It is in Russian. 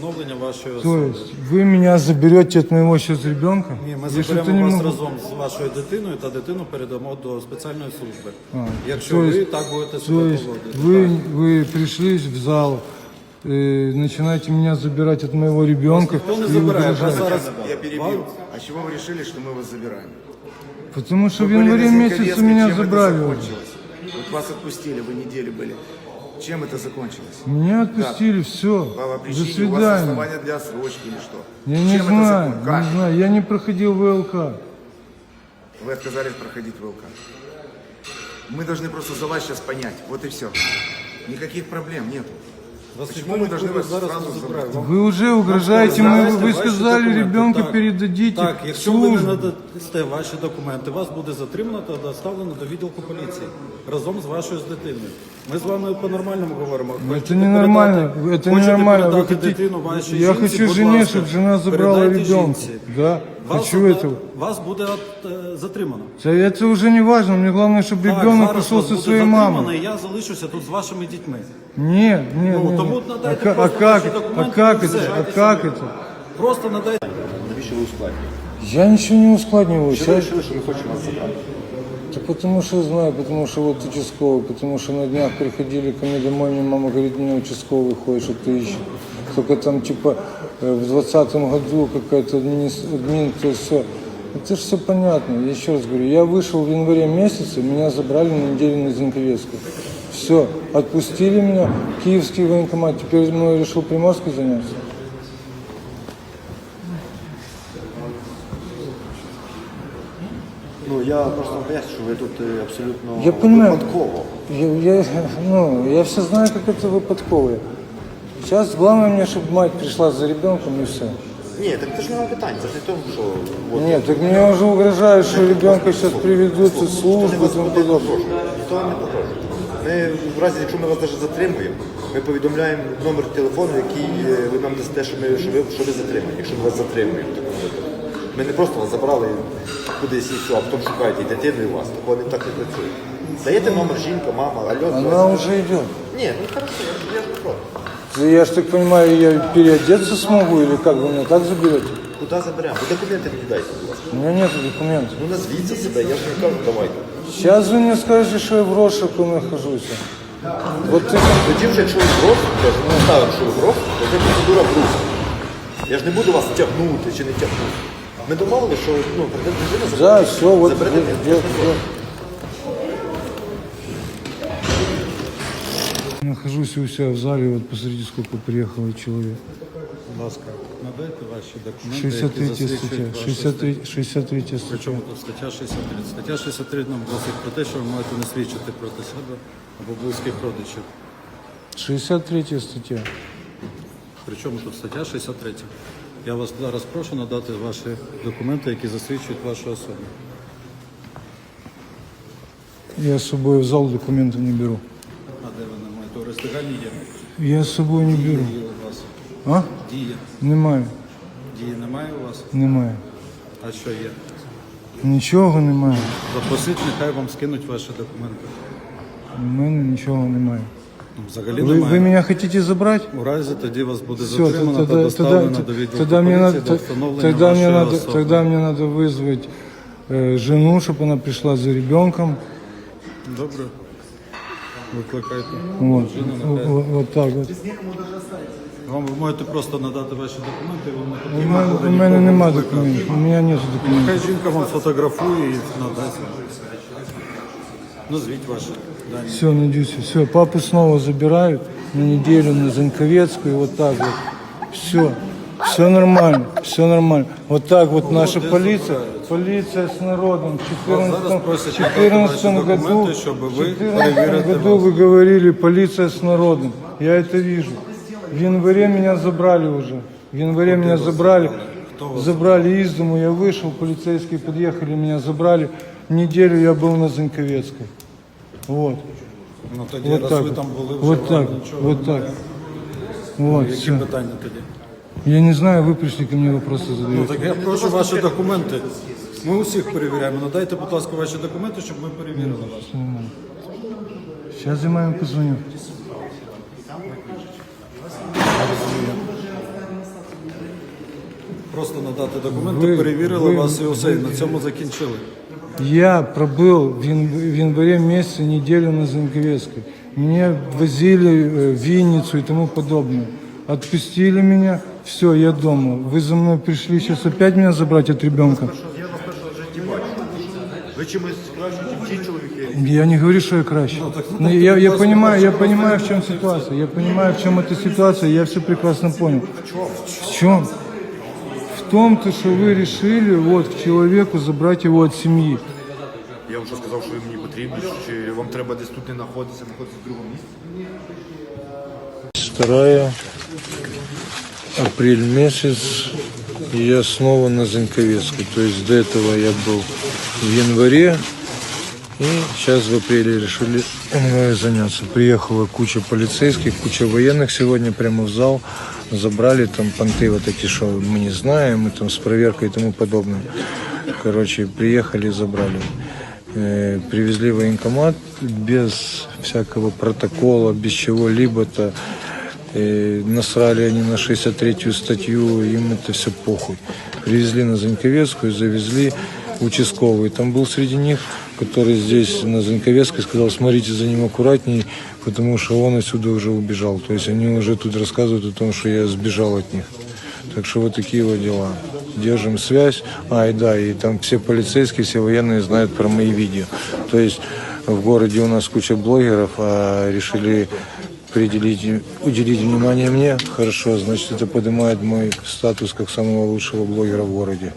Встановлення вашої То особи. есть вы меня заберете от моего сейчас ребенка? Ні, ми Я что-то заберемо не вас могу. разом з вашою дитиною та дитину передамо до спеціальної служби. А, Якщо то ви есть- так будете То себе есть поводити. вы, Так. вы пришли в зал, э, начинаете меня забирать от моего ребенка. Ніхто не и забирає, угрожаете. просто зараз Я перебью. А чего вы решили, что мы вас забираем? Потому что в Вы были январе на месяце Зинковецкой, меня чем это забрали. уже. закончилось? Вот вас отпустили, вы неделю были. Чем это закончилось? Меня отпустили, все. По До причине у вас свидания. основания для отсрочки или что? Я не Чем это знаю, закон- Как? не знаю. Я не проходил ВЛК. Вы отказались проходить ВЛК. Мы должны просто за вас сейчас понять. Вот и все. Никаких проблем нету. Вас Почему ніхто мы должны нікуди вас зараз сразу не забирає. забрать? Вы уже угрожаете, мы, Надайте вы ваші сказали, документи. ребенка Так. передадите Так, в якщо ви не службу. надасте ваші документи, вас буде затримано та доставлено до відділку поліції разом з вашою з дитиною. Ми з вами по-нормальному говоримо. Хочете Это ненормально, передати- это хочете ненормально. Вы передати хотите... дитину вашій Я жінці, хочу будь жене, ласка, чтобы жена забрала передайте ребенка. жінці. Да, Вас, хочу буде- этого. вас буде от, е, затримано. Да Это уже не важно, мне главное, чтобы Так, ребенок зараз пришел вас со буде своей затримано, мамой. і я залишуся тут з вашими дітьми. Нет, нет, Ну, нет. тому нет. А, надайте ка- а просто как, ваші а документи как і это, все. а как это? Просто надайте. Навіщо ви ускладнюєте? Я ничего не ускладниваю. Що ви Сейчас... вирішили, що ми хочемо вас забрати? Да потому что знаю, потому что вот участковый, потому что на днях приходили ко мне домой, мне мама говорит, мне участковый ходит, что ты ищешь. Только там типа э, в двадцатом году какая-то админ, то есть все. Это же все понятно. Я еще раз говорю, я вышел в январе месяце, меня забрали на неделю на Зинковецкую. Все, отпустили меня, киевский военкомат, теперь мной решил Приморский заняться. Ну я просто поясню, що ви тут е, абсолютно Я понимаю. випадково. Я, я, ну, я все знаю, как это выпадковое. Сейчас главное мне, чтобы мать пришла за ребенком и все. Ні, так це ж немає питань. Це ж не тому, що от, Нет, так мне уже угрожают, что ребенка сейчас приведут из ніхто не службы и вас тому не подобное. погрожує. Ніхто вам не погрожує. Ми в разі, якщо ми вас навіть затримуємо, ми повідомляємо номер телефону, який е, ви нам дасте, що, ми, що, ви, що ви затримані, якщо ми вас затримуємо. в такому випадку. Ми не просто вас забрали кудись і все, а потім шукаєте і дитину, і вас. Такого не так не працює. Даєте номер жінка, мама, алло, Она звати. уже идет. Ні, ну хорошо, я, ж- я ж не проти. Я ж так понимаю, я переодеться смогу или как вы меня так заберете? Куди заберемо? Ви документи мені дайте, будь ласка. У меня нет документов. Ну назвіться себе, я ж не кажу, давайте. Сейчас вы мне скажете, что я в розшуку нахожусь. Вот это... Тоді вже якщо ви в розшуку, ми ставимо, що ви в розшуку, то це процедура в розшуку. Я ж не буду вас тягнути чи не тягнути. Ми домовилися, що ну, прийде дружина, Да, заберете- все, вот... заберете вот, мене. вот, вот. Нахожусь у себя в зале, вот посмотрите, сколько приехало человек. Будь ласка, надайте ваші документи, які 63 засвідчують стаття. вашу 63, 63 стаття. Причому тут стаття 63. Стаття 63 нам гласить про те, що ви маєте не свідчити проти себе або близьких родичів. 63 стаття. Причому тут стаття 63. Я вас зараз прошу надати ваші документи, які засвідчують вашу особу. Я с собой в зал документы не беру. А де ви не маєте? У роздяганні є. Я с собой не беру. Дії у вас. А? Дії. Немає. Дії немає у вас? Немає. А що є? Нічого немає. Запросіть, нехай вам скинуть ваші документи. У мене нічого немає. Ну, Взагалі Ви, немає. ви мене хочете забрати? У разі тоді вас буде Все, затримано та тогда, доставлено тогда, до відділку тогда, мне поліції надо, для встановлення тогда, мне вашої надо, особи. тогда мне надо вызвать э, жену, чтобы она пришла за ребенком. Добре. Викликайте. Вот, Дружину, вот, нехай. вот, вот так вот. Вам ви можете просто надати ваші документи, і вам не У потрібно мене, буде у мене нікого нема викликати. документів. У мене нет документів. Хай жінка вам фотографує і надасть. Назвіть ваші дані. Все, надеюсь, все. Папу снова забирают на неделю на Занковецкую, вот так вот. Все, все нормально, все нормально. Вот так вот наша здесь полиция, забирают. полиция с народом. В Вас зараз 14, просять надати ваші 14 году, документи, щоб ви в 14 перевірити году вас. вы говорили полиция с народом. Я это вижу. В январе меня забрали уже. В январе меня забрали. Кто вас Забрали из дому, я вышел, полицейские подъехали, меня забрали. Неделю я был на Занковецкой. Вот. Ну тоді, Вот раз так ви вот. там були, вже Вот вам так, нічого вот немає. так. Вот, Які все. питання тоді? Я не знаю, вы пришли ко мне вопросы Ну задаете. так я прошу ваші документи. Ми усіх перевіряємо. Надайте, будь ласка, ваші документи, щоб ми перевірили вас. Сейчас я маме позвоню. просто надати документи, Ви- перевірили ви- вас і усе, і на цьому закінчили. Я пробыл в ян- в январе месяце неделю на Занковецкой. Меня возили э, в Винницу и тому подобное. Отпустили меня, все, я дома. Вы за мной пришли сейчас опять меня забрать от ребенка. Я вас першого в житті бачу. Ви чимось краще, ніж ті чоловіки. Я не говорю, что я краще. Но я, я понимаю, я понимаю, в чем ситуация. Я понимаю, в чем эта ситуация. Я все прекрасно понял. В чем? В том, то, что вы решили вот к человеку забрать его от семьи. Я вже сказав, що ви мені потрібні, чи вам треба десь тут не знаходитися, знаходитися в другому місці. 2 апрель месяц, и я снова на Заньковецкой. То есть до этого я был в январе, и сейчас в апреле решили мною заняться. Приехала куча полицейских, куча военных сегодня прямо в зал. Забрали там понты вот эти, что мы не знаем, мы там с проверкой и тому подобное. Короче, приехали и забрали. Э, Привезли военкомат без всякого протокола, без чего-либо-то. Насрали они на 63-ю статью, им это все похуй. Привезли на Заньковецкую, завезли участковый. Там был среди них, который здесь на Заньковецкой сказал, смотрите за ним аккуратней, потому что он отсюда уже убежал. То есть они уже тут рассказывают о том, что я сбежал от них. Так что вот такие вот дела. Держим связь. А, и да, и там все полицейские, все военные знают про мои видео. То есть в городе у нас куча блогеров, а решили определить, уделить внимание мне. Хорошо, значит, это поднимает мой статус как самого лучшего блогера в городе.